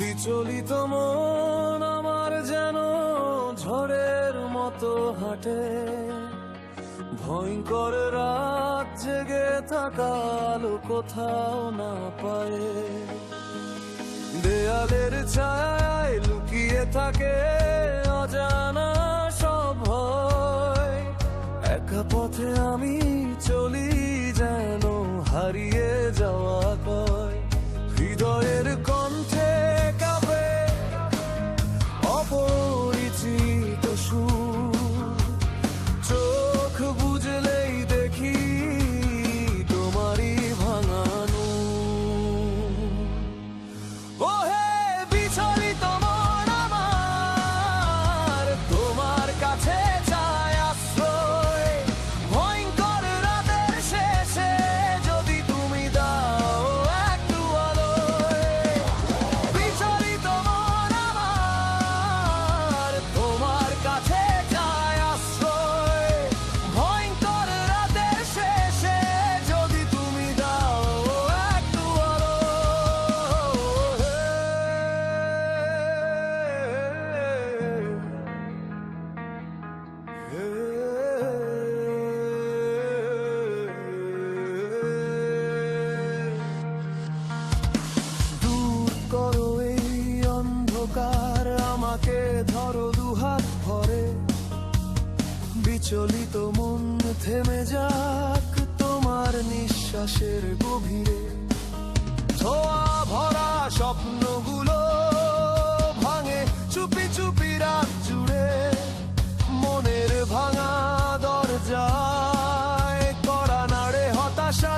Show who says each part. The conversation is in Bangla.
Speaker 1: বিচলিত মন আমার যেন ঝড়ের মতো হাঁটে। ভয়ঙ্কর রাত জেগে থাকা আলো কোথাও না পায়। দেয়ালের ছায় করো দুহাত ভরে। বিচলিত মন থেমে যাক তোমার নিঃশ্বাসের গভীরে। ধোয়া ভরা স্বপ্নগুলো ভাঙে চুপি চুপি রাত জুড়ে। মনের ভাঙা দরজায় করা নাড়ে হতাশা